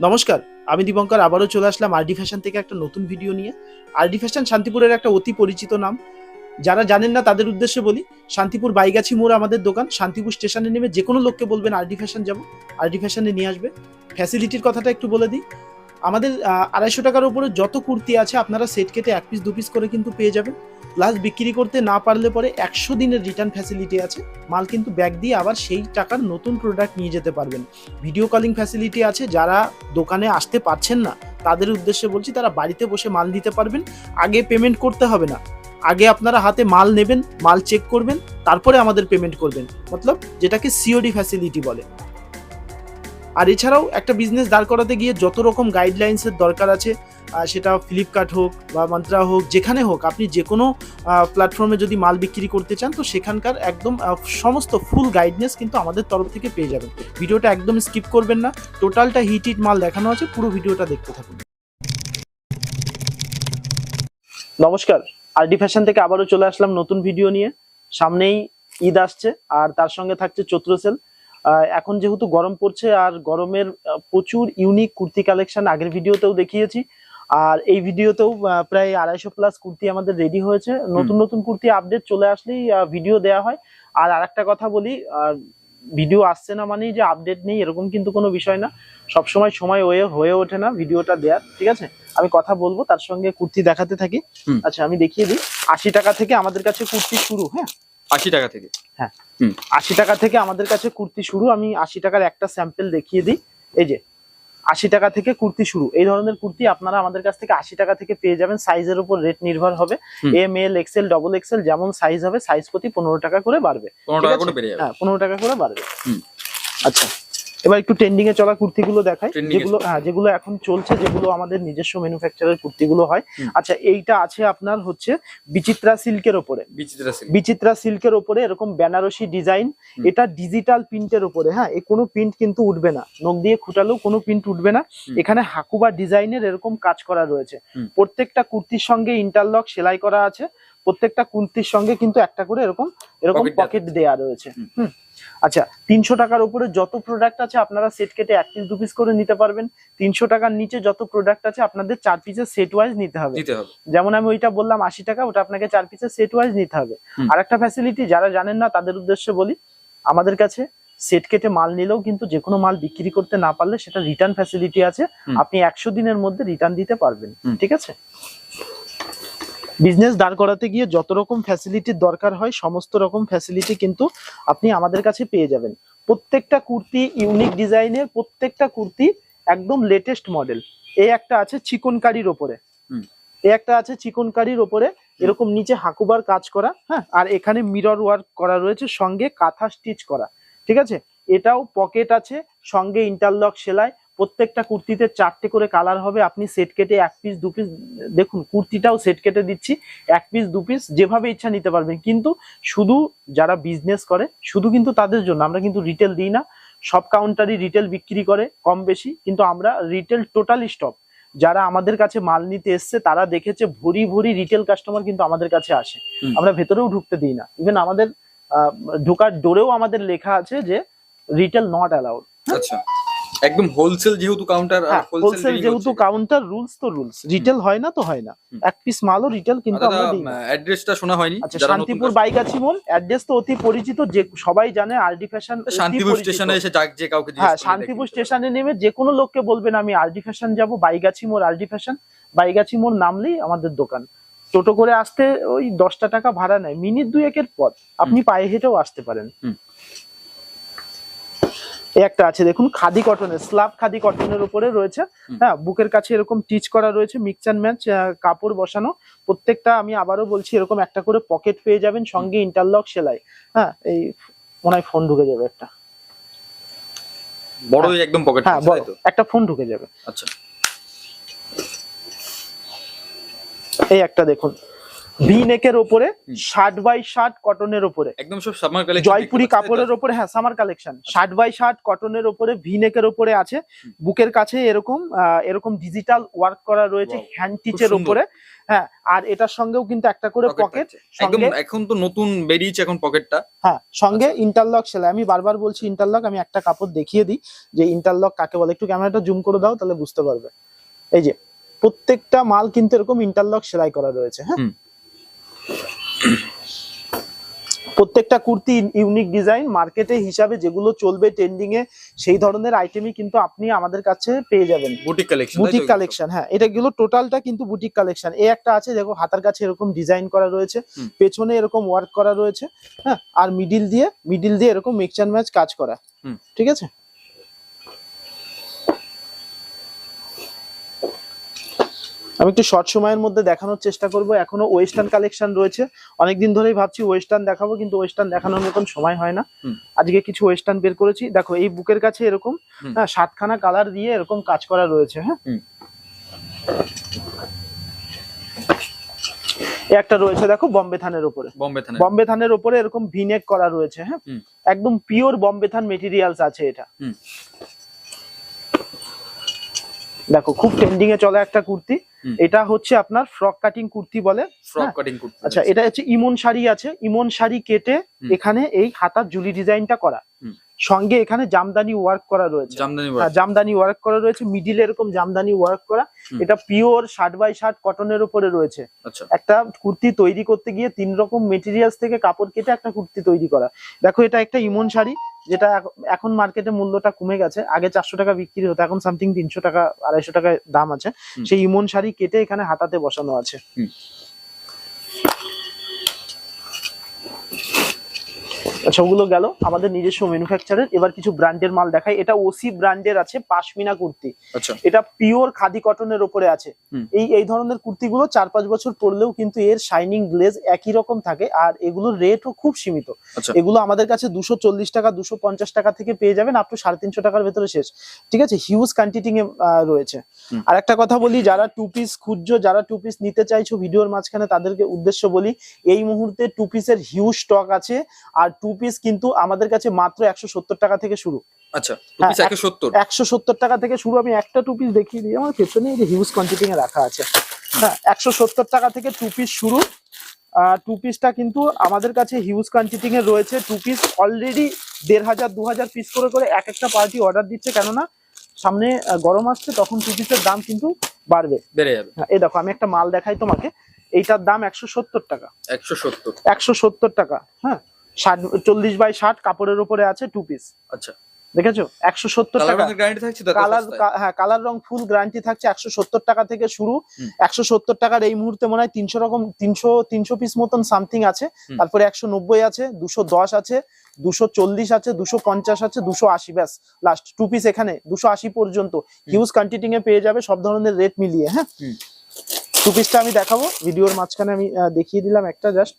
নমস্কার, আমি দীপঙ্কর, আবারও চলে আসলাম আরডি ফ্যাশন থেকে একটা নতুন ভিডিও নিয়ে। আরডি ফ্যাশন শান্তিপুরের একটা অতি পরিচিত নাম। যারা জানেন না, তাদের উদ্দেশ্যে বলি, শান্তিপুর বাইগাছি মোড় আমাদের দোকান। শান্তিপুর স্টেশনে নেমে যে কোনো লোককে বলবেন আরডি ফ্যাশন যাব। আরডি ফ্যাশনে নিয়ে আসবে। ফ্যাসিলিটির কথাটা একটু বলে দিই। আমাদের আড়াইশো টাকার উপরে যত কুর্তি আছে আপনারা সেট কেটে এক পিস দু পিস করে কিন্তু পেয়ে যাবেন। প্লাস বিক্রি করতে না পারলে পরে একশো দিনের রিটার্ন ফ্যাসিলিটি আছে। মাল কিন্তু ব্যাগ দিয়ে আবার সেই টাকার নতুন প্রোডাক্ট নিয়ে যেতে পারবেন। ভিডিও কলিং ফ্যাসিলিটি আছে, যারা দোকানে আসতে পারছেন না, তাদের উদ্দেশ্যে বলছি তারা বাড়িতে বসে মাল দিতে পারবেন। আগে পেমেন্ট করতে হবে না। আগে আপনারা হাতে মাল নেবেন, মাল চেক করবেন, তারপরে আমাদের পেমেন্ট করবেন। মতলব যেটাকে সিওডি ফ্যাসিলিটি বলে। আর এছাড়াও একটা বিজনেস দাঁড় করাতে গিয়ে যত রকম গাইডলাইন্সের দরকার আছে সেটা ফ্লিপকার্ট হোক বা মন্ত্রা হোক, যেখানে হোক, আপনি যে কোনো প্ল্যাটফর্মে যদি মাল বিক্রি করতে চান, তো সেখানকার একদম সমস্ত ফুল গাইডনেস কিন্তু আমাদের তরফ থেকে পেয়ে যাবেন। ভিডিওটা একদম স্কিপ করবেন না টোটালটা হিট হিট মাল দেখানো আছে, পুরো ভিডিওটা দেখতে থাকুন। নমস্কার আরডি ফ্যাশন থেকে আবারও চলে আসলাম নতুন ভিডিও নিয়ে। সামনেই ঈদ আসছে, আর তার সঙ্গে থাকছে চৈত্র সেল। এখন যেহেতু গরম পড়ছে আর গরমের প্রচুর ইউনিক কুর্তি কালেকশন আগের ভিডিওতেও দেখিয়েছি। আর এই ভিডিওতেও প্রায় আড়াইশো প্লাস কুর্তি আমাদের রেডি হয়েছে। নতুন নতুন কুর্তি আপডেট চলে আসলেই ভিডিও দেওয়া হয়। আর আরেকটা কথা বলি ভিডিও আসছে না মানেই যে আপডেট নেই এরকম কিন্তু কোনো বিষয় না। সবসময় সময় হয়ে হয়ে ওঠে না ভিডিওটা দেওয়ার ঠিক আছে? আমি কথা বলব তার সঙ্গে কুর্তি দেখাতে থাকি। আচ্ছা আমি দেখিয়ে দিই। আশি টাকা থেকে আমাদের কাছে কুর্তি শুরু হ্যাঁ? আশি টাকা থেকে। হ্যাঁ। আশি টাকা থেকে আমাদের কাছে কুর্তি শুরু আমি আশি টাকার একটা স্যাম্পেল দেখিয়ে দিই। এই যে আশি টাকা থেকে কুর্তি শুরু। এই ধরনের কুর্তি আপনারা আমাদের কাছ থেকে আশি টাকা থেকে পেয়ে যাবেন। সাইজের উপর রেট নির্ভর হবে। M L XL double XL যেমন সাইজ হবে সাইজ প্রতি পনেরো টাকা করে বাড়বে। পনেরো হ্যাঁ পনেরো টাকা করে বাড়বে। আচ্ছা। এবার একটু ট্রেন্ডিং এ চলা কুর্তিগুলো দেখাই। যেগুলো হ্যাঁ যেগুলো এখন চলছে যেগুলো আমাদের নিজস্ব ম্যানুফ্যাকচারের কুর্তিগুলো হয়। আচ্ছা এইটা আছে আপনার হচ্ছে বিচিত্রা সিল্কের ওপরে। বিচিত্রা সিল্ক। বিচিত্রা সিল্কের ওপরে এরকম বেনারসি ডিজাইন। এটা ডিজিটাল প্রিন্টের ওপরে হ্যাঁ এ কোনো প্রিন্ট কিন্তু উঠবে না। নখ দিয়ে খুঁটালেও কোনো প্রিন্ট উঠবে না। এখানে হাকুবা ডিজাইনের এরকম কাজ করা রয়েছে। প্রত্যেকটা কুর্তির সঙ্গে ইন্টারলক সেলাই করা আছে। প্রত্যেকটা কুর্তির সঙ্গে কিন্তু একটা করে এরকম এরকম পকেট দেয়া রয়েছে। হুম। আচ্ছা তিনশো টাকার উপরে যত প্রোডাক্ট আছে আপনারা সেট কেটে এক পিস দু পিস করে নিতে পারবেন। তিনশো টাকার নিচে যত প্রোডাক্ট আছে আপনাদের চার পিসের সেট ওয়াইজ নিতে হবে। যেমন আমি ওইটা বললাম আশি টাকা ওটা আপনাকে চার পিসের সেট ওয়াইজ নিতে হবে। আর একটা ফ্যাসিলিটি যারা জানেন না তাদের উদ্দেশ্যে বলি আমাদের কাছে সেট কেটে মাল নিলেও কিন্তু যে কোনো মাল বিক্রি করতে না পারলে সেটা রিটার্ন ফ্যাসিলিটি আছে। আপনি একশো দিনের মধ্যে রিটার্ন দিতে পারবেন। ঠিক আছে? বিজনেস দাঁড় করাতে গিয়ে যত রকম ফ্যাসিলিটির দরকার হয় সমস্ত রকম ফ্যাসিলিটি কিন্তু আপনি আমাদের কাছে পেয়ে যাবেন। প্রত্যেকটা কুর্তি ইউনিক ডিজাইনের প্রত্যেকটা কুর্তি একদম লেটেস্ট মডেল এই একটা আছে চিকনকারির ওপরে। হুম। এই একটা আছে চিকনকারির ওপরে। এরকম নিচে হাকুবার কাজ করা হ্যাঁ? আর এখানে মিরর ওয়ার্ক করা রয়েছে সঙ্গে কাঁথা স্টিচ করা। ঠিক আছে? এটাও পকেট আছে সঙ্গে ইন্টারলক সেলাই প্রত্যেকটা কুর্তিতে চারটে করে কালার হবে। আপনি সেট কেটে এক পিস দু পিস দেখুন কুর্তিটাও সেট কেটে দিচ্ছি। এক পিস দু পিস যেভাবে ইচ্ছা নিতে পারবেন। কিন্তু শুধু যারা বিজনেস করে শুধু কিন্তু তাদের জন্য। আমরা কিন্তু রিটেল দিই না। সব কাউন্টারই রিটেল বিক্রি করে কম বেশি। কিন্তু আমরা রিটেল টোটালি স্টপ যারা আমাদের কাছে মাল নিতে এসছে তারা দেখেছে ভরি ভরি রিটেল কাস্টমার কিন্তু আমাদের কাছে আসে। আমরা ভেতরেও ঢুকতে দিই না। ইভেন আমাদের ঢোকার ডোরেও আমাদের লেখা আছে যে রিটেল নট অ্যালাউড আচ্ছা। একদম হোলসেল যেহেতু কাউন্টার হ্যাঁ হোলসেল যেহেতু কাউন্টার রুলস তো রুলস রিটেল হয় না তো হয় না। এক পিস মালও রিটেল কিন্তু আমরা দিই অ্যাড্রেসটা শোনা হয়নি। আচ্ছা শান্তিপুর বাইকাছি মোল অ্যাড্রেস তো অতি পরিচিত যে সবাই জানে আরডি ফ্যাশন শান্তিপুর স্টেশনে এসে যাক যে কাউকে হ্যাঁ শান্তিপুর স্টেশনে নেমে যে কোনো লোককে বলবেন আমি আরডি ফ্যাশন যাব বাইগাছি মোড় আরডি ফ্যাশন বাইগাছি মোড় নামলেই আমাদের দোকান। টোটো করে আসতে ওই দশটা টাকা ভাড়া নেয় মিনিট দুয়েকের পথ। আপনি পায়ে হেঁটেও আসতে পারেন। একটা আছে দেখুন খাদি কটনের স্লাব খাদি কটনের উপরে রয়েছে। হ্যাঁ বুকের কাছে এরকম টিচ করা রয়েছে মিক্স অ্যান্ড ম্যাচ কাপড় বসানো। প্রত্যেকটা আমি আবারও বলছি এরকম একটা করে পকেট পেয়ে যাবেন সঙ্গে ইন্টারলক সেলাই। হ্যাঁ এই মনে হয় ফোন ঢুকে যাবে একটা। বড়ই একদম পকেট হ্যাঁ বড় একটা ফোন ঢুকে যাবে। আচ্ছা। এই একটা দেখুন ভি নেকের ওপরে। ষাট বাই ষাট কটনের ওপরে। একদম সব সামার কালেকশন জয়পুরি কাপড়ের ওপরে হ্যাঁ সামার কালেকশন ষাট বাই ষাট কটনের ওপরে ভি নেকের ওপরে আছে। বুকের কাছে এরকম এরকম ডিজিটাল ওয়ার্ক করা রয়েছে হ্যান্ড টিচের। ওপরে। হ্যাঁ আর এটার সঙ্গেও কিন্তু একটা করে পকেট একদম এখন তো নতুন বেরিয়েছে এখন পকেটটা হ্যাঁ সঙ্গে আচ্ছা। ইন্টারলক সেলাই। আমি বারবার বলছি ইন্টারলক আমি একটা কাপড় দেখিয়ে দিই যে ইন্টারলক কাকে বলে। একটু ক্যামেরাটা জুম করে দাও তাহলে বুঝতে পারবে। এই যে প্রত্যেকটা মাল কিন্তু এরকম ইন্টারলক সেলাই করা রয়েছে হ্যাঁ। প্রত্যেকটা কুর্তি ইউনিক ডিজাইন মার্কেটে হিসাবে যেগুলো চলবে ট্রেন্ডিং এ সেই ধরনের আইটেমই কিন্তু আপনি আমাদের কাছে পেয়ে যাবেন। বুটিক কালেকশন বুটিক কালেকশন হ্যাঁ। এটা গুলো টোটালটা কিন্তু বুটিক কালেকশন এই একটা আছে দেখো হাতার কাছে এরকম ডিজাইন করা রয়েছে। পেছনে এরকম ওয়ার্ক করা রয়েছে হ্যাঁ। আর মিডিল দিয়ে মিডিল দিয়ে এরকম মিক্সচার ম্যাচ কাজ করা। ঠিক আছে? আমি একটু শর্ট সময়ের মধ্যে দেখানোর চেষ্টা করব। এখনও ওয়েস্টার্ন কালেকশন রয়েছে। অনেকদিন ধরেই ভাবছি ওয়েস্টার্ন দেখাবো কিন্তু ওয়েস্টার্ন দেখানোর মতন সময় হয় না। আজকে কিছু ওয়েস্টার্ন বের করেছি। দেখো এই বুকের কাছে এরকম হ্যাঁ সাতখানা কালার দিয়ে এরকম কাজ করা রয়েছে হ্যাঁ? একটা রয়েছে দেখো বম্বে থানের উপরে। বম্বে থানের। উপরে এরকম ভিনেক করা রয়েছে হ্যাঁ? একদম পিওর বম্বে থান মেটেরিয়ালস আছে এটা। দেখো খুব ট্রেন্ডিং এ চলে একটা কুর্তি। এটা হচ্ছে আপনার ফ্রক কাটিং কুর্তি বলে ফ্রক হ্যাঁ। কাটিং কুর্তি আচ্ছা এটা হচ্ছে ইমন শাড়ি আছে। ইমন শাড়ি কেটে এখানে এই হাতার জুলি ডিজাইনটা করা। সঙ্গে এখানে জামদানি ওয়ার্ক করা রয়েছে। জামদানি হ্যাঁ, জামদানি ওয়ার্ক করা রয়েছে মিডিল এরকম জামদানি ওয়ার্ক করা। এটা পিওর শার্ট বাই শার্ট কটনের উপরে রয়েছে। আচ্ছা। একটা কুর্তি তৈরি করতে গিয়ে তিন রকম মেটেরিয়ালস থেকে কাপড় কেটে একটা কুর্তি তৈরি করা। দেখো এটা একটা ইমন শাড়ি যেটা এখ- এখন মার্কেটে মূল্যটা কমে গেছে। আগে চারশো টাকা বিক্রি হতো এখন সামথিং তিনশো টাকা আড়াইশো টাকা দাম আছে। সেই ইমন শাড়ি কেটে এখানে হাতাতে বসানো আছে। আচ্ছা ওগুলো গেল। আমাদের নিজস্ব ম্যানুফ্যাকচারের এবার কিছু ব্র্যান্ডের মাল দেখাই। এটা ওসি ব্র্যান্ডের আছে পাশমিনা কুর্তি। আচ্ছা। এটা পিওর খাদি কটনের ওপরে আছে। এই এই ধরনের কুর্তিগুলো চার পাঁচ বছর পরলেও কিন্তু এর শাইনিং গ্লেজ একই রকম থাকে। আর এগুলোর রেটও খুব সীমিত। আচ্ছা। এগুলো আমাদের কাছে দুশো চল্লিশ টাকা দুশো পঞ্চাশ টাকা থেকে পেয়ে যাবেন। আপ টু সাড়ে তিনশো টাকার ভেতরে শেষ। ঠিক আছে? হিউজ কোয়ান্টিটি রয়েছে। আর একটা কথা বলি যারা টু পিস খুঁজছো যারা টু পিস নিতে চাইছো ভিডিওর মাঝখানে তাদেরকে উদ্দেশ্য বলি এই মুহূর্তে টু পিসের হিউজ স্টক আছে। আর টু পিস কিন্তু আমাদের কাছে মাত্র একশো সত্তর টাকা থেকে শুরু। আচ্ছা হ্যাঁ, একশো সত্তর? টাকা থেকে শুরু আমি একটা টু পিস দেখিয়ে দিই। আমার পেছনে হিউজ কোয়ান্টিটি এ রাখা আছে। হ্যাঁ একশো সত্তর টাকা থেকে টু পিস শুরু। টু পিসটা কিন্তু আমাদের কাছে হিউজ কোয়ান্টিটি এ রয়েছে। টু পিস অলরেডি দেড় হাজার দু হাজার পিস করে করে এক একটা পার্টি অর্ডার দিচ্ছে। কেননা সামনে গরম আসছে তখন টু পিসের দাম কিন্তু বাড়বে। বেড়ে যাবে। হ্যাঁ, এই দেখো আমি একটা মাল দেখাই তোমাকে। এইটার দাম একশো সত্তর টাকা। একশো সত্তর। একশো সত্তর টাকা। হ্যাঁ ষাট চল্লিশ বাই ষাট কাপড়ের উপরে আছে টু পিস আচ্ছা। দেখেছ? একশো সত্তর কালার টাকা। হ্যাঁ কালার রং ফুল গ্যারান্টি থাকছে একশো সত্তর টাকা থেকে শুরু। একশো সত্তর টাকার এই মুহূর্তে মনে হয় তিনশো রকম তিনশো তিনশো পিস মতন সামথিং আছে। তারপরে একশো নব্বই আছে দুশো দশ আছে দুশো চল্লিশ আছে দুশো পঞ্চাশ আছে দুশো আশি ব্যাস লাস্ট টু পিস এখানে দুশো আশি পর্যন্ত। হিউজ কোয়ান্টিটি এ পেয়ে যাবে সব ধরনের রেট মিলিয়ে হ্যাঁ। টু পিসটা আমি দেখাবো। ভিডিওর মাঝখানে আমি দেখিয়ে দিলাম একটা জাস্ট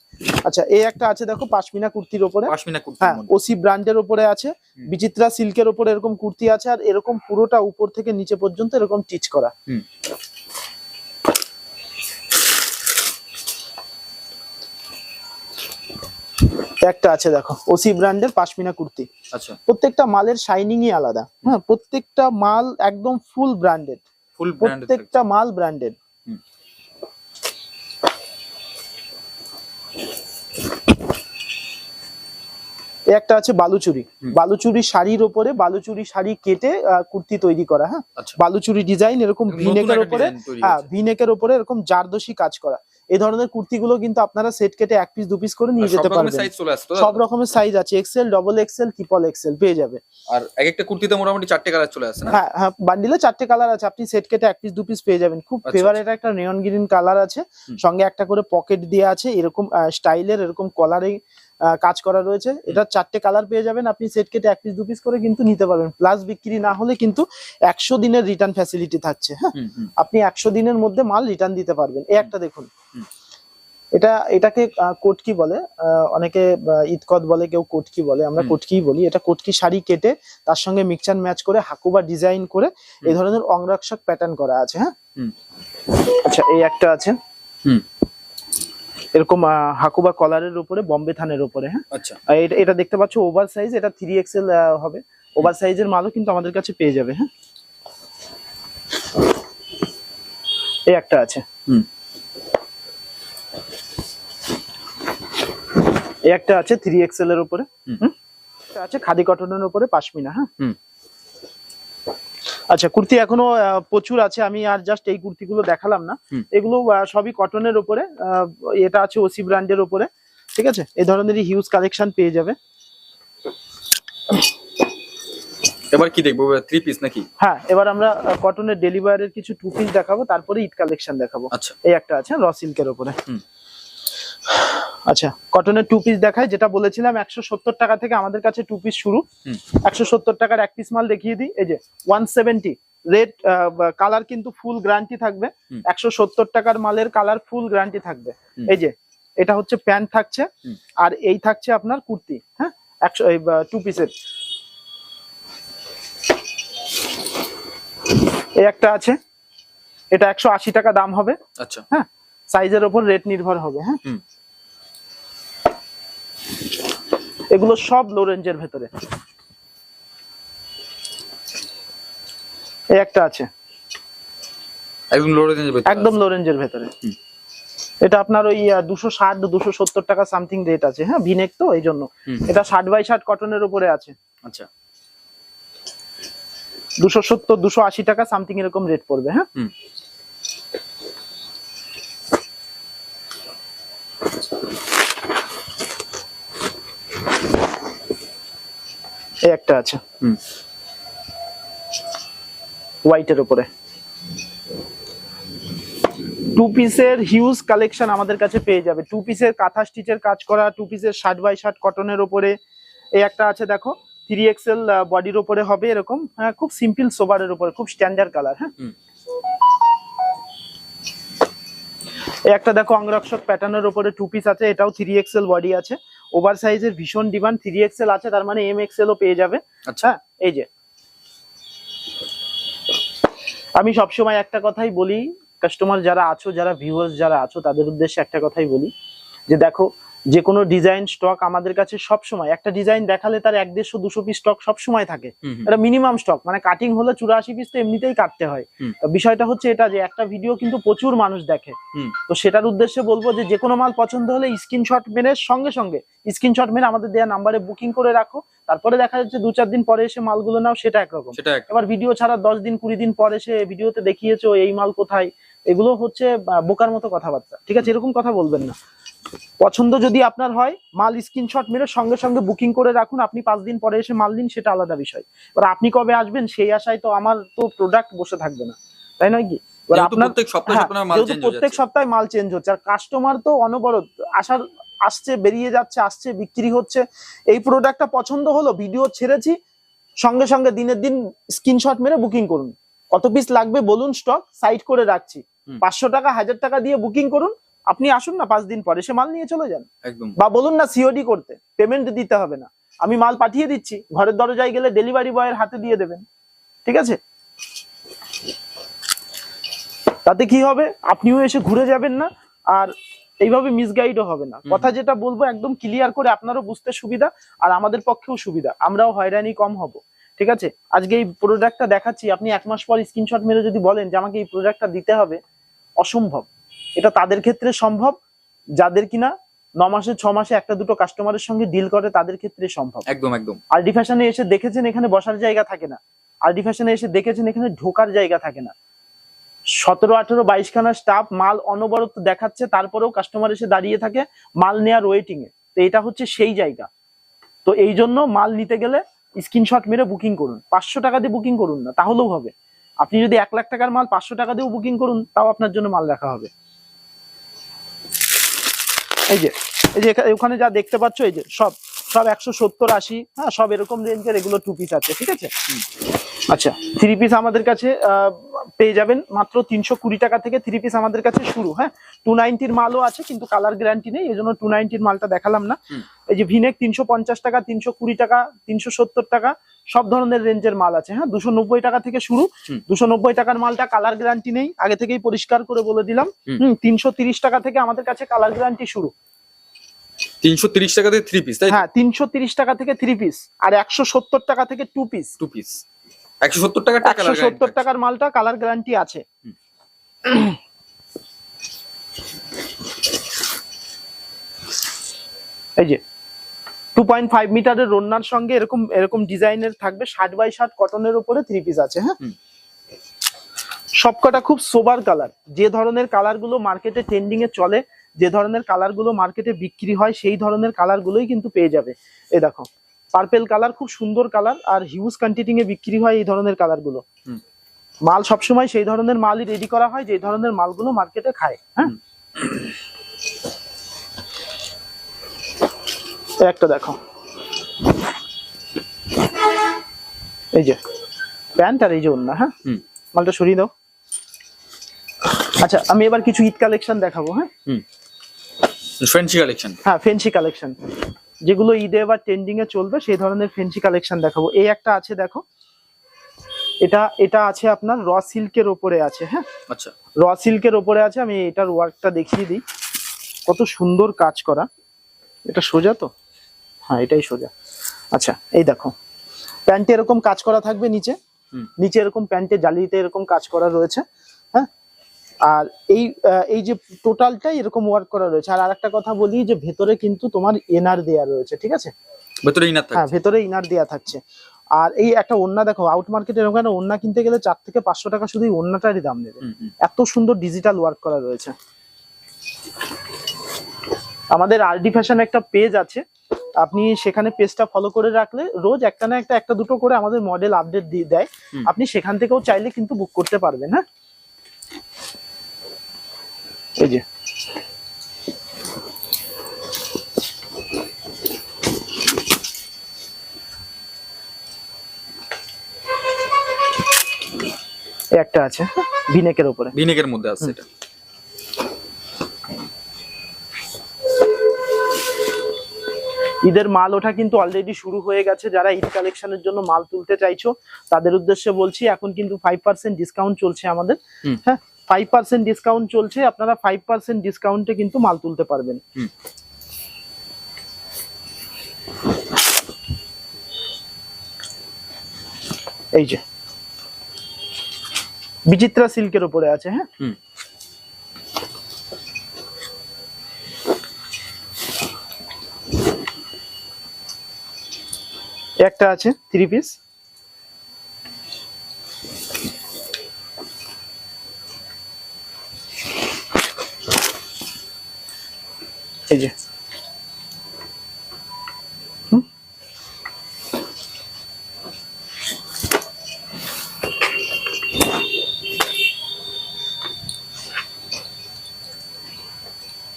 আচ্ছা এই একটা আছে দেখো পাশমিনা কুর্তির ওপরে। পাশমিনা কুর্তির হ্যাঁ ওসি ব্র্যান্ডের উপরে আছে। বিচিত্রা সিল্কের উপরে এরকম কুর্তি আছে আর এরকম পুরোটা উপর থেকে নিচে পর্যন্ত এরকম টিচ করা। একটা আছে দেখো ওসি ব্র্যান্ডের পাশমিনা কুর্তি। আচ্ছা। প্রত্যেকটা মালের শাইনিংই আলাদা। হ্যাঁ প্রত্যেকটা মাল একদম ফুল ব্র্যান্ডেড ফুল প্রত্যেকটা মাল ব্র্যান্ডেড you একটা আছে বালুচুরি। বালুচুরি শাড়ির ওপরে বালুচুরি শাড়ি কেটে কুর্তি তৈরি করা হ্যাঁ? আচ্ছা। বালুচুরি ডিজাইন এরকম ভিনেকের উপরে হ্যাঁ। ভিনেকের উপরে এরকম জারদোষী কাজ করা। এই ধরনের কুর্তিগুলো কিন্তু আপনারা সেট কেটে এক পিস দু পিস করে নিয়ে যেতে পারবেন। সব রকমের সাইজ আছে XL double XL triple XL পেয়ে যাবে। আর এক একটা কুর্তিতে মোটামুটি চারটে কালার চলে আসে হ্যাঁ হ্যাঁ বান্ডিলে চারটে কালার আছে আপনি সেট কেটে এক পিস দু পিস পেয়ে যাবেন। খুব আচ্ছা, ফেভারিট একটা নিয়ন গ্রিন কালার আছে সঙ্গে একটা করে পকেট দেওয়া আছে এরকম স্টাইলের এরকম কলারে কাজ করা রয়েছে। এটা চারটে কালার পেয়ে যাবেন। আপনি সেট কেটে এক পিস দু পিস করে কিন্তু নিতে পারবেন। প্লাস বিক্রি না হলে কিন্তু একশো দিনের রিটার্ন ফ্যাসিলিটি থাকছে হ্যাঁ। আপনি একশো দিনের মধ্যে মাল রিটার্ন দিতে পারবেন। এই একটা দেখুন। এটা এটাকে কোটকি বলে। অনেকে ইতকত বলে কেউ কোটকি বলে। আমরা। কোটকি বলি। এটা কোটকি শাড়ি কেটে তার সঙ্গে মিক্সচার ম্যাচ করে হাকুবা ডিজাইন করে এই ধরনের অংরক্ষক প্যাটার্ন করা আছে হ্যাঁ? আচ্ছা এই একটা আছে। হুম। এরকম হাকু বা কলারের উপরে বম্বে থানের উপরে হ্যাঁ? আচ্ছা। এটা দেখতে পাচ্ছ ওভার সাইজ এটা থ্রি এক্সেল হবে। ওভার সাইজের মালও কিন্তু আমাদের কাছে পেয়ে যাবে হ্যাঁ? এই একটা আছে। হুম। এই একটা আছে থ্রি এক্সেল এর উপরে হুম। আছে খাদি কটনের উপরে পাশমিনা হ্যাঁ? হুম। আচ্ছা কুর্তি এখনও প্রচুর আছে। আমি আর জাস্ট এই কুর্তিগুলো দেখালাম না। এগুলো সবই কটনের উপরে। আহ, এটা আছে ওসি ব্র্যান্ডের উপরে। ঠিক আছে? এই ধরনেরই হিউজ কালেকশন পেয়ে যাবে। এবার কি দেখব? থ্রি পিস নাকি? হ্যাঁ এবার আমরা কটনের ডেলিভারের কিছু টু পিস দেখাবো। তারপরে ইট কালেকশন দেখাবো। আচ্ছা। এই একটা আছে র সিল্কের উপরে। হুম। আচ্ছা কটনের টু পিস দেখায় যেটা বলেছিলাম একশো সত্তর টাকা থেকে আমাদের কাছে টু পিস শুরু। একশো সত্তর টাকার এক পিস মাল দেখিয়ে দিই এই যে ওয়ান সেভেন্টি রেড কালার কিন্তু ফুল গ্যারান্টি থাকবে। একশো সত্তর টাকার মালের কালার ফুল গ্যারান্টি থাকবে। এই যে এটা হচ্ছে প্যান্ট থাকছে আর এই থাকছে আপনার কুর্তি হ্যাঁ? একশো টু পিসের এই একটা আছে এটা একশো আশি টাকা দাম হবে আচ্ছা। হ্যাঁ? সাইজের ওপর রেট নির্ভর হবে হ্যাঁ। এগুলো সব লো রেঞ্জের ভেতরে। এই একটা আছে। একদম লো রেঞ্জের ভেতরে একদম লো রেঞ্জের ভেতরে। এটা আপনার ওই দুশো ষাট দুশো সত্তর টাকা সামথিং রেট আছে। হ্যাঁ ভিনেক তো এই জন্য। এটা ষাট বাই ষাট কটনের উপরে আছে। আচ্ছা। দুশো সত্তর দুশো আশি টাকা সামথিং এরকম রেট পড়বে হ্যাঁ? এই একটা আছে। হুম। হোয়াইটের উপরে। টু পিসের হিউজ কালেকশন আমাদের কাছে পেয়ে যাবে। টু পিসের কাঁথা স্টিচের কাজ করা টু পিসের শার্ট বাই শার্ট কটনের উপরে। এই একটা আছে দেখো। থ্রি এক্সেল বডির উপরে হবে এরকম। হ্যাঁ খুব সিম্পল সোবারের উপরে খুব স্ট্যান্ডার্ড কালার হ্যাঁ। এই একটা দেখো অঙ্গরক্ষক প্যাটার্নের উপরে টু পিস আছে। এটাও থ্রি এক্সেল বডি আছে। ওভার সাইজের ভীষণ ডিমান্ড থ্রি এক্সেল আছে তার মানে এম এক্সেলও পেয়ে যাবে। আচ্ছা। হ্যাঁ এই যে। আমি সবসময় একটা কথাই বলি কাস্টমার যারা আছো যারা ভিউয়ার্স যারা আছো তাদের উদ্দেশ্যে একটা কথাই বলি যে দেখো যে কোনো ডিজাইন স্টক আমাদের কাছে সব সময় একটা ডিজাইন দেখালে তার এক দেড়শো দুশো পিস স্টক সব সময় থাকে। এটা মিনিমাম স্টক মানে কাটিং হলে চুরাশি পিস তো এমনিতেই কাটতে হয়। বিষয়টা হচ্ছে এটা যে একটা ভিডিও কিন্তু প্রচুর মানুষ দেখে। তো সেটার উদ্দেশ্যে বলব যে যে কোনো মাল পছন্দ হলে স্ক্রিনশট মেরে সঙ্গে সঙ্গে স্ক্রিনশট মেরে আমাদের দেওয়া নাম্বারে বুকিং করে রাখো। তারপরে দেখা যাচ্ছে দু চার দিন পরে এসে মালগুলো নাও সেটা একরকম। এবার ভিডিও ছাড়া দশ দিন কুড়ি দিন পর এসে ভিডিওতে দেখিয়েছো এই মাল কোথায়? এগুলো হচ্ছে বোকার মতো কথাবার্তা। ঠিক আছে? এরকম কথা বলবেন না। পছন্দ যদি আপনার হয় মাল স্ক্রিনশট মেরে সঙ্গে সঙ্গে বুকিং করে রাখুন আপনি পাঁচ দিন পরে এসে মাল দিন সেটা আলাদা বিষয়। এবার আপনি কবে আসবেন সেই আশায় তো আমার তো প্রোডাক্ট বসে থাকবে না। তাই নয় কি? প্রত্যেক সপ্তাহে হ্যাঁ, সপ্তাহে মাল চেঞ্জ হচ্ছে আর কাস্টমার তো অনবরত আসার আসছে বেরিয়ে যাচ্ছে আসছে বিক্রি হচ্ছে। এই প্রোডাক্টটা পছন্দ হলো ভিডিও ছেড়েছি সঙ্গে সঙ্গে দিনের দিন স্ক্রিনশট মেরে বুকিং করুন। কত পিস লাগবে বলুন স্টক সাইড করে রাখছি। পাঁচশো টাকা হাজার টাকা দিয়ে বুকিং করুন আপনি আসুন না পাঁচ দিন পরে সে মাল নিয়ে চলে যান। একদম। বা বলুন না সিওডি করতে পেমেন্ট দিতে হবে না। আমি মাল পাঠিয়ে দিচ্ছি ঘরের দরজায় গেলে ডেলিভারি বয়ের হাতে দিয়ে দেবেন। ঠিক আছে? তাতে কি হবে? আপনিও এসে ঘুরে যাবেন না আর এইভাবে মিসগাইডও হবে না। কথা যেটা বলব একদম ক্লিয়ার করে আপনারও বুঝতে সুবিধা আর আমাদের পক্ষেও সুবিধা। আমরাও হয়রানি কম হব। ঠিক আছে? আজকে এই প্রোডাক্টটা দেখাচ্ছি আপনি এক মাস পর স্ক্রিনশট মেরে যদি বলেন যে আমাকে এই প্রোডাক্টটা দিতে হবে অসম্ভব। এটা তাদের ক্ষেত্রে সম্ভব যাদের কিনা ন মাসে ছ মাসে একটা দুটো কাস্টমারের সঙ্গে ডিল করে তাদের ক্ষেত্রে সম্ভব। একদম একদম। আরডি ফ্যাশনে এসে দেখেছেন এখানে বসার জায়গা থাকে না। আরডি ফ্যাশনে এসে দেখেছেন এখানে ঢোকার জায়গা থাকে না। সতেরো আঠেরো বাইশখানা স্টাফ মাল অনবরত দেখাচ্ছে তারপরেও কাস্টমার এসে দাঁড়িয়ে থাকে মাল নেয়ার ওয়েটিং এ তো এটা হচ্ছে সেই জায়গা। তো এই জন্য মাল নিতে গেলে স্ক্রিনশট মেরে বুকিং করুন। পাঁচশো টাকা দিয়ে বুকিং করুন না তাহলেও হবে। আপনি যদি এক লাখ টাকার মাল পাঁচশো টাকা দিয়েও বুকিং করুন তাও আপনার জন্য মাল রাখা হবে। এই যে এই যে ওখানে যা দেখতে পাচ্ছ এই যে সব সব একশো সত্তর আশি হ্যাঁ সব এরকম রেঞ্জের এগুলো টু পিস আছে ঠিক আছে? আচ্ছা থ্রি পিস আমাদের কাছে আহ, পেয়ে যাবেন মাত্র তিনশো কুড়ি টাকা থেকে থ্রি পিস আমাদের কাছে শুরু হ্যাঁ? টু নাইনটির মালও আছে কিন্তু কালার গ্যারান্টি নেই এই জন্য টু নাইনটির মালটা দেখালাম না। এই যে ভিনেক তিনশো পঞ্চাশ টাকা তিনশো কুড়ি টাকা তিনশো সত্তর টাকা সব ধরনের রেঞ্জের মাল আছে হ্যাঁ? দুশো নব্বই টাকা থেকে শুরু। দুশো নব্বই টাকার মালটা কালার গ্যারান্টি নেই আগে থেকেই পরিষ্কার করে বলে দিলাম। হুম। তিনশো তিরিশ টাকা থেকে আমাদের কাছে কালার গ্যারান্টি শুরু। তিনশো তিরিশ টাকা দিয়ে থ্রি পিস হ্যাঁ তিনশো তিরিশ টাকা থেকে থ্রি পিস আর একশো সত্তর টাকা থেকে টু পিস টু পিস একশো সত্তর টাকা টাকা একশো সত্তর টাকার মালটা কালার গ্যারান্টি আছে। এই যে টু পয়েন্ট ফাইভ মিটারের রন্নার সঙ্গে এরকম এরকম ডিজাইনের থাকবে ষাট বাই ষাট কটনের উপরে থ্রি পিস আছে হ্যাঁ? সবকটা খুব সোবার কালার যে ধরনের কালারগুলো মার্কেটে ট্রেন্ডিং এ চলে যে ধরনের কালারগুলো মার্কেটে বিক্রি হয় সেই ধরনের কালার গুলোই কিন্তু পেয়ে যাবে। এই দেখো পার্পেল কালার খুব সুন্দর কালার আর হিউজ কোয়ান্টিটি এ বিক্রি হয় এই ধরনের কালারগুলো। মাল সবসময় সেই ধরনের মালই রেডি করা হয় যে ধরনের মালগুলো মার্কেটে খায় হ্যাঁ? একটা দেখো। এই যে প্যান্ট আর এই যে ওন্না হ্যাঁ? হুম। মালটা সরিয়ে দাও। আচ্ছা আমি এবার কিছু ঈদ কালেকশন দেখাবো হ্যাঁ? হুম। ফ্রেন্সি কালেকশন হ্যাঁ ফেন্সি কালেকশন যেগুলো ঈদে বা ট্রেন্ডিং এ চলবে সেই ধরনের ফেন্সি কালেকশন দেখাবো। এই একটা আছে দেখো। এটা এটা আছে আপনার র সিল্কের ওপরে আছে হ্যাঁ? আচ্ছা। র সিল্কের ওপরে আছে আমি এটার ওয়ার্কটা দেখিয়ে দিই। কত সুন্দর কাজ করা। এটা সোজা তো? হ্যাঁ এটাই সোজা। আচ্ছা এই দেখো। প্যান্টে এরকম কাজ করা থাকবে নিচে। নিচে এরকম প্যান্টে জালিতে এরকম কাজ করা রয়েছে। আর এই এই যে টোটালটাই এরকম ওয়ার্ক করা রয়েছে। আর আরেকটা কথা বলি যে ভেতরে কিন্তু তোমার এনার দেয়া রয়েছে ঠিক আছে? ভেতরে ইনার হ্যাঁ ভেতরে ইনার দেয়া থাকছে। আর এই একটা ওন্না দেখো আউট মার্কেটে এরকম একটা ওন্না কিনতে গেলে চার থেকে পাঁচশো টাকা শুধু ওন্নাটারই দাম নেবে। এত সুন্দর ডিজিটাল ওয়ার্ক করা রয়েছে। আমাদের আরডি ফ্যাশন একটা পেজ আছে। আপনি সেখানে পেজটা ফলো করে রাখলে রোজ একটা না একটা একটা দুটো করে আমাদের মডেল আপডেট দিয়ে দেয়। আপনি সেখান থেকেও চাইলে কিন্তু বুক করতে পারবেন হ্যাঁ? এই যে। একটা আছে ভিনেকের উপরে। ভিনেকের মধ্যে আছে এটা। ঈদের মাল ওঠা কিন্তু অলরেডি শুরু হয়ে গেছে। যারা ঈদ কালেকশনের জন্য মাল তুলতে চাইছো তাদের উদ্দেশ্যে বলছি এখন কিন্তু ফাইভ পার্সেন্ট ডিসকাউন্ট চলছে আমাদের। হ্যাঁ ফাইভ পার্সেন্ট ডিসকাউন্ট চলছে আপনারা ফাইভ পার্সেন্ট ডিসকাউন্টে কিন্তু মাল তুলতে পারবেন। এই যে। বিচিত্রা সিল্কের উপরে আছে হ্যাঁ? হুম। একটা আছে থ্রি পিস এই যে?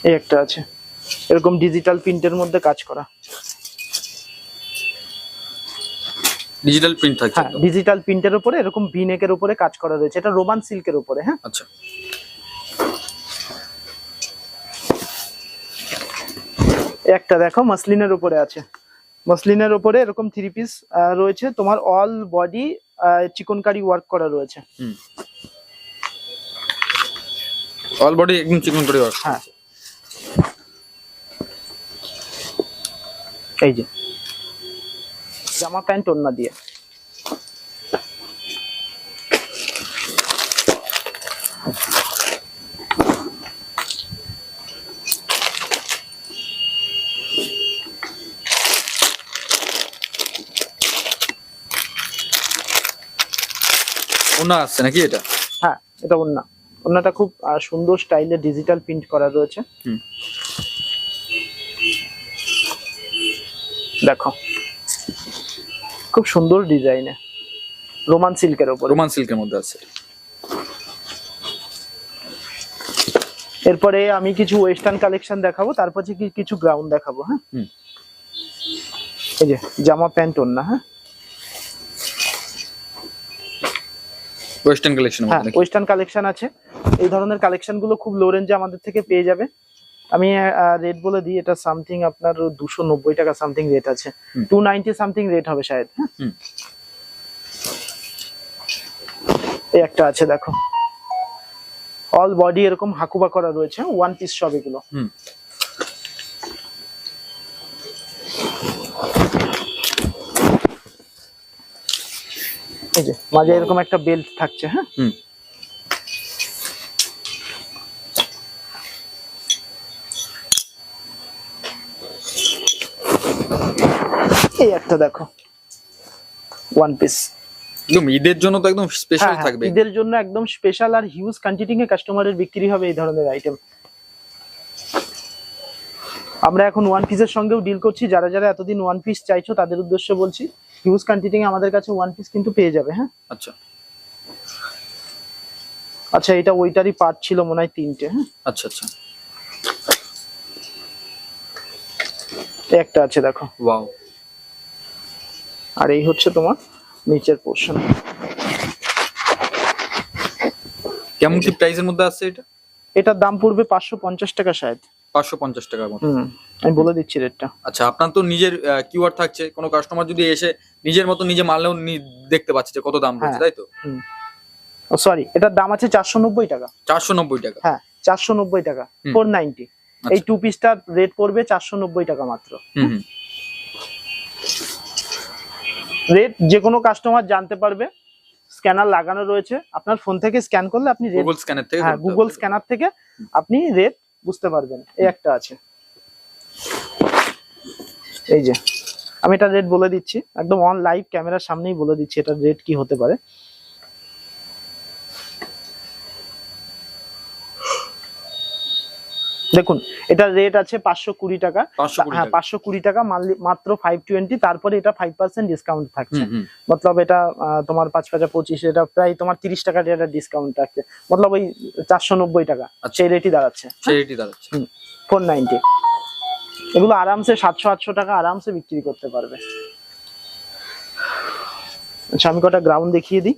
এই একটা আছে। এরকম ডিজিটাল প্রিন্টের মধ্যে কাজ করা। ডিজিটাল প্রিন্ট থাকছে হ্যাঁ ডিজিটাল প্রিন্টের উপরে এরকম ভিনেকের উপরে কাজ করা রয়েছে। এটা রোমান সিল্কের উপরে হ্যাঁ? আচ্ছা। একটা দেখো মাসলিনের উপরে আছে। মসলিনের উপরে এরকম থ্রি পিস রয়েছে। তোমার অল বডি চিকনকারি ওয়ার্ক করা রয়েছে। অল বডি একদম চিকন ওয়ার্ক। হ্যাঁ। এই যে। জামা প্যান্ট ওন্না দিয়ে। ওনা আসছে নাকি এটা? হ্যাঁ এটা ওন্না ওন্নাটা খুব সুন্দর স্টাইলে ডিজিটাল প্রিন্ট করা রয়েছে। দেখো। খুব সুন্দর ডিজাইনে রোমান সিল্কের উপর রোমান সিল্কের মধ্যে আছে। এরপরে আমি কিছু ওয়েস্টার্ন কালেকশন দেখাবো তারপর কি- কিছু গ্রাউন্ড দেখাবো হ্যাঁ? এই যে জামা প্যান্ট ওন্না হ্যাঁ? ওয়েস্টার্ন কালেকশন হ্যাঁ ওয়েস্টার্ন কালেকশন আছে। এই ধরনের কালেকশনগুলো খুব লো রেঞ্জে আমাদের থেকে পেয়ে যাবে। আমি রেট বলে দিই এটা সামথিং আপনার দুশো নব্বই টাকা সামথিং রেট আছে। টু নাইনটি সামথিং রেট হবে শায়দ হ্যাঁ? হুম। এই একটা আছে দেখো। অল বডি এরকম হাকুবা করা রয়েছে ওয়ান পিস সব এগুলো। এই যে মাঝে এরকম একটা বেল্ট থাকছে হ্যাঁ? হুম। এই একটা দেখো ওয়ান পিস একদম ঈদের জন্য তো একদম স্পেশাল থাকবে হ্যাঁ, ঈদের জন্য একদম স্পেশাল আর হিউজ কোয়ান্টিটি এ কাস্টমারের বিক্রি হবে এই ধরনের আইটেম আমরা এখন ওয়ান পিসের সঙ্গেও ডিল করছি যারা যারা এতদিন ওয়ান পিস চাইছো তাদের উদ্দেশ্যে বলছি হিউজ কোয়ান্টিটি আমাদের কাছে ওয়ান পিস কিন্তু পেয়ে যাবে হ্যাঁ? আচ্ছা। আচ্ছা এটা ওইটারই পার্ট ছিল মনে হয় তিনটে হ্যাঁ? আচ্ছা আচ্ছা। একটা আছে দেখো। ওয়াও আর এই হচ্ছে তোমার নিচের পোর্শন কেমন কি প্রাইসের মধ্যে আছে এটা? এটার দাম পড়বে পাঁচশো পঞ্চাশ টাকা শায়দ পাঁচশো পঞ্চাশ টাকার মতো। আমি বলে দিচ্ছি রেটটা। আচ্ছা আপনার তো নিজের কিউআর থাকছে কোনো কাস্টমার যদি এসে নিজের মতো নিজে মানলেও নি- দেখতে পাচ্ছে যে কত দাম রয়েছে হ্যাঁ। তাই তো? ও সরি এটার দাম আছে চারশো নব্বই টাকা। চারশো নব্বই টাকা। হ্যাঁ চারশো নব্বই টাকা। ফোর নাইনটি এই। টু পিসটার রেট পড়বে চারশো নব্বই টাকা মাত্র। রেট যে কোনো কাস্টমার জানতে পারবে স্ক্যানার লাগানো রয়েছে। আপনার ফোন থেকে স্ক্যান করলে আপনি গুগল স্ক্যানের থেকে হ্যাঁ গুগল স্ক্যানার থেকে আপনি রেট বুঝতে পারবেন। এই একটা আছে। এই যে, আমি এটা রেট বলে দিচ্ছি। একদম অন লাইভ ক্যামেরার সামনেই বলে দিচ্ছি এটা রেট কি হতে পারে। দেখুন এটার রেট আছে পাঁচশো কুড়ি টাকা। হ্যাঁ পাঁচশো কুড়ি টাকা মাত্র ফাইভ টোয়েন্টি তারপরে এটা ফাইভ পার্সেন্ট ডিসকাউন্ট থাকছে। মতলব এটা তোমার পাঁচ পাঁচা পঁচিশ এটা প্রায় তোমার তিরিশ টাকা একটা ডিসকাউন্ট থাকছে। মতলব ওই চারশো নব্বই টাকা আচ্ছা। সেই রেটই দাঁড়াচ্ছে। সেই রেটই দাঁড়াচ্ছে। ফোর নাইনটি এগুলো আরামসে সাতশো আটশো টাকা আরামসে বিক্রি করতে পারবে। আচ্ছা আমি কটা গ্রাউন্ড দেখিয়ে দিই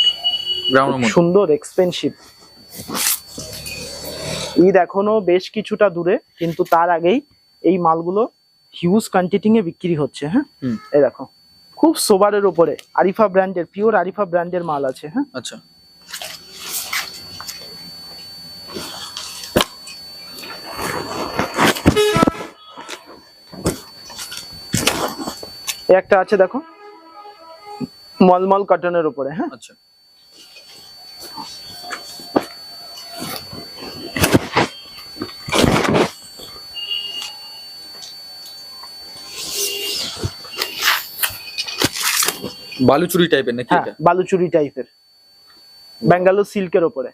গ্রাউন্ডের খুব মধ্যে সুন্দর এক্সপেন্সিভ ঈদ এখনও বেশ কিছুটা দূরে কিন্তু তার আগেই এই মালগুলো হিউজ কোয়ান্টিটি এ বিক্রি হচ্ছে হ্যাঁ? এই দেখো খুব সোবারের উপরে। আরিফা ব্র্যান্ডের পিওর আরিফা ব্র্যান্ডের মাল আছে হ্যাঁ? আচ্ছা। একটা আছে দেখো মলমল কটনের উপরে হ্যাঁ? আচ্ছা। বালুচুরি টাইপের নাকি হ্যাঁ এটা? বালুচুরি টাইপের ব্যাঙ্গালোর সিল্কের ওপরে।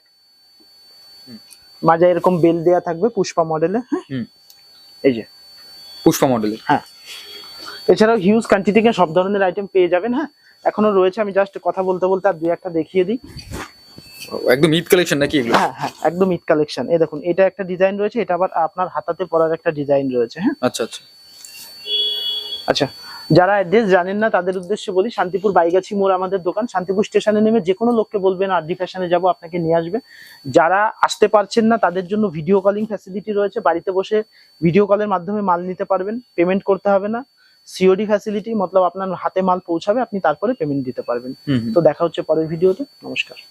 মাঝে এরকম বেল দেয়া থাকবে পুষ্পা মডেলে হ্যাঁ? হুম। এই যে। পুষ্পা মডেলের হ্যাঁ। এছাড়াও হিউজ কোয়ান্টিটি সব ধরনের আইটেম পেয়ে যাবেন হ্যাঁ? এখনও রয়েছে আমি জাস্ট কথা বলতে বলতে আর দুই একটা দেখিয়ে দিই। একদম ঈদ কালেকশন নাকি এগুলো? হ্যাঁ হ্যাঁ একদম ইট কালেকশন এই দেখুন এটা একটা ডিজাইন রয়েছে এটা আবার আপনার হাতাতে পরার একটা ডিজাইন রয়েছে হ্যাঁ? আচ্ছা আচ্ছা। আচ্ছা যারা অ্যাড্রেস জানেন না তাদের উদ্দেশ্যে বলি শান্তিপুর বাইগাছি মোড় আমাদের দোকান। শান্তিপুর স্টেশনে নেমে যে কোনো লোককে বলবেন আরডি ফ্যাশনে যাব আপনাকে নিয়ে আসবে। যারা আসতে পারছেন না তাদের জন্য ভিডিও কলিং ফ্যাসিলিটি রয়েছে। বাড়িতে বসে ভিডিও কলের মাধ্যমে মাল নিতে পারবেন। পেমেন্ট করতে হবে না। সিওডি ফ্যাসিলিটি মতলব আপনার হাতে মাল পৌঁছাবে আপনি তারপরে পেমেন্ট দিতে পারবেন। তো দেখা হচ্ছে পরের ভিডিওতে নমস্কার।